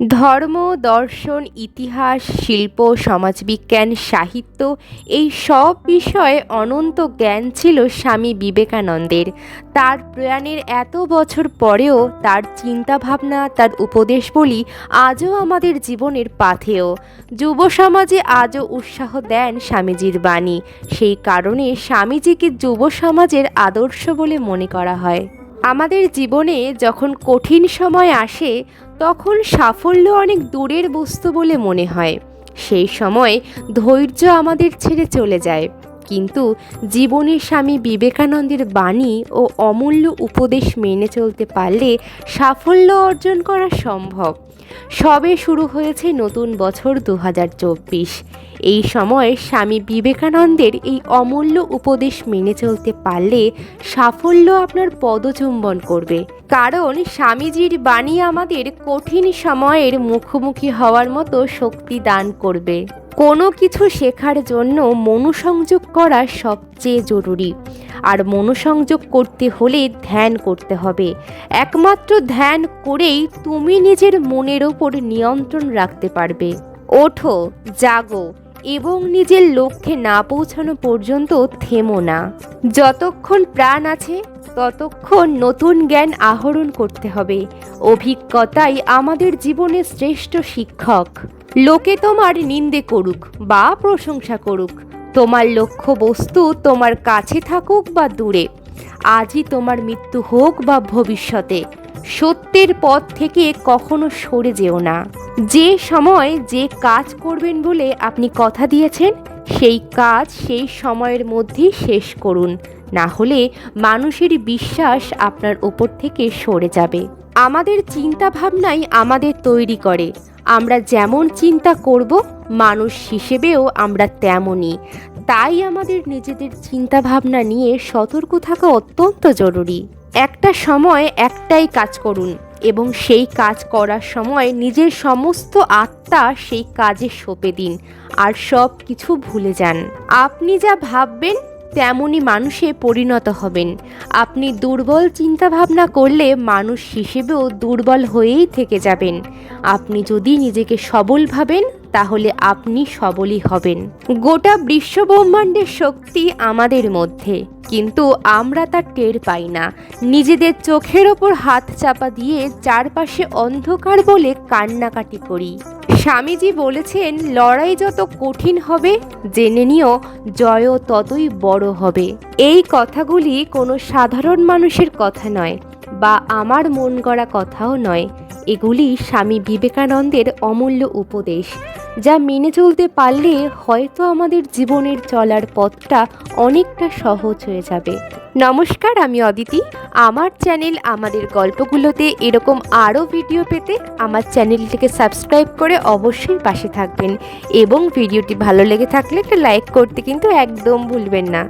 ধর্ম, দর্শন, ইতিহাস, শিল্প, সমাজবিজ্ঞান, সাহিত্য, এই সব বিষয়ে অনন্ত জ্ঞান ছিল স্বামী বিবেকানন্দের। তার প্রয়াণের এত বছর পরেও তার চিন্তাভাবনা, তার উপদেশ বলি আজও আমাদের জীবনের পাথেয়। যুব সমাজে আজও উৎসাহ দেন স্বামীজির বাণী। সেই কারণে স্বামীজিকে যুব সমাজের আদর্শ বলে মনে করা হয়। আমাদের জীবনে যখন কঠিন সময় আসে, তখন সাফল্য অনেক দূরের বস্তু বলে মনে হয়। সেই সময় ধৈর্য আমাদের ছেড়ে চলে যায়। কিন্তু জীবনের স্বামী বিবেকানন্দের বাণী ও অমূল্য উপদেশ মেনে চলতে পারলে সাফল্য অর্জন করা সম্ভব। সবে শুরু হয়েছে নতুন বছর দু হাজার চব্বিশ। এই সময় স্বামী বিবেকানন্দের এই অমূল্য উপদেশ মেনে চলতে পারলে সাফল্য আপনার পদচুম্বন করবে। কারণ স্বামীজির বাণী আমাদের কঠিন সময়ের মুখোমুখি হওয়ার মতো শক্তি দান করবে। কোনো কিছু শেখার জন্য মনোসংযোগ করা সবচেয়ে জরুরি। আর মনোসংযোগ করতে হলে ধ্যান করতে হবে। একমাত্র ধ্যান করেই তুমি নিজের মনের ওপর নিয়ন্ত্রণ রাখতে পারবে। ওঠো, জাগো এবং নিজের লক্ষ্যে না পৌঁছানো পর্যন্ত থেমো না। যতক্ষণ প্রাণ আছে ততক্ষণ নতুন জ্ঞান আহরণ করতে হবে। অভিজ্ঞতাই আমাদের জীবনের শ্রেষ্ঠ শিক্ষক। লোকে তোমার নিন্দে করুক বা প্রশংসা করুক। তোমার লক্ষ্য বস্তু তোমার কাছে থাকুক বা দূরে। আজই তোমার মৃত্যু হোক বা ভবিষ্যতে। সত্যের পথ থেকে কখনো সরে যেও না। যে সময় যে কাজ করবেন বলে আপনি কথা দিয়েছেন, সেই কাজ সেই সময়ের মধ্যেই শেষ করুন। না হলে মানুষের বিশ্বাস আপনার ওপর থেকে সরে যাবে। আমাদের চিন্তা ভাবনাই আমাদের তৈরি করে। আমরা যেমন চিন্তা করব, মানুষ হিসেবেও আমরা তেমনই। তাই আমাদের নিজেদের চিন্তা ভাবনা নিয়ে সতর্ক থাকা অত্যন্ত জরুরি। একটা সময় একটাই কাজ করুন এবং সেই কাজ করার সময় নিজের সমস্ত আত্মা সেই কাজে সঁপে দিন। আর সব কিছু ভুলে যান। আপনি যা ভাববেন তেমনই মানুষে পরিণত হবেন। আপনি দুর্বল চিন্তাভাবনা করলে মানুষ হিসেবেও দুর্বল হয়েই থেকে যাবেন। আপনি যদি নিজেকে সবল ভাবেন তাহলে আপনি সবলই হবেন। গোটা বিশ্বব্রহ্মাণ্ডের শক্তি আমাদের মধ্যে, কিন্তু আমরা তা টের পাই না। নিজেদের চোখের ওপর হাত চাপা দিয়ে চারপাশে অন্ধকার বলে কান্নাকাটি করি। স্বামীজি বলেছেন, লড়াই যত কঠিন হবে, জেনে নিও, জয়ও ততই বড় হবে। এই কথাগুলি কোনো সাধারণ মানুষের কথা নয়, বা আমার মন গড়া কথাও নয়। এগুলি স্বামী বিবেকানন্দের অমূল্য উপদেশ, যা মেনে চলতে পারলে হয়তো আমাদের জীবনের চলার পথটা অনেকটা সহজ হয়ে যাবে। নমস্কার, আমি অদিতি। আমার চ্যানেল আমাদের গল্পগুলোতে এরকম আরও ভিডিও পেতে আমার চ্যানেলটিকে সাবস্ক্রাইব করে অবশ্যই পাশে থাকবেন এবং ভিডিওটি ভালো লেগে থাকলে একটা লাইক করতে কিন্তু একদম ভুলবেন না।